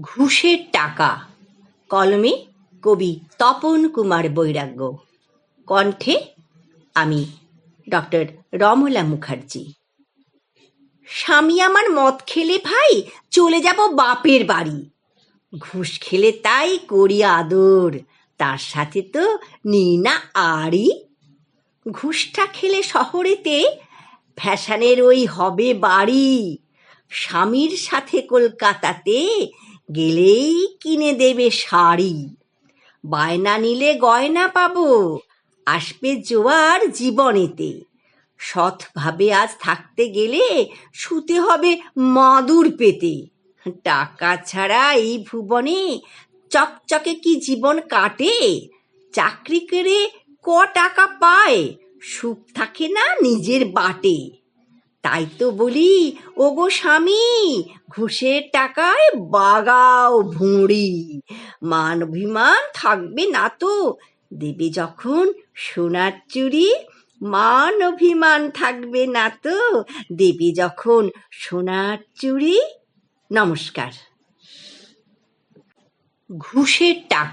ঘুষের টাকা। কলমে কবি তপন কুমার বৈরাগ্য। কণ্ঠে আমি ডক্টর রমলা মুখার্জি। স্বামী আমার মদ খেলে ভাই, চলে যাব বাপের বাড়ি। ঘুষ খেলে তাই করি আদর, তার সাথে তো নিই না ঘুষটা খেলে শহরেতে ফ্যাশনের ওই হবে বাড়ি। স্বামীর সাথে কলকাতাতে গেলেই কিনে দেবে শাড়ি। বায়না নিলে গয়না পাবো, আসবে জোয়ার জীবনেতে। সৎভাবে আজ থাকতে গেলে শুতে হবে মাদুর পেতে। টাকা ছাড়া এই ভুবনে চকচকে কি জীবন কাটে? চাকরি করে ক টাকা পায়? সুখ থাকে না নিজের বাটে। তাই তো বলি, ওগো স্বামী, ঘুষের টাকায় বাগাও ভুঁড়ি। মান অভিমান থাকবে না তো। দেবে যখন সোনার চুড়ি, মান অভিমান থাকবে না তো। দেবে যখন সোনার চুড়ি, নমস্কার। ঘুষের টাকা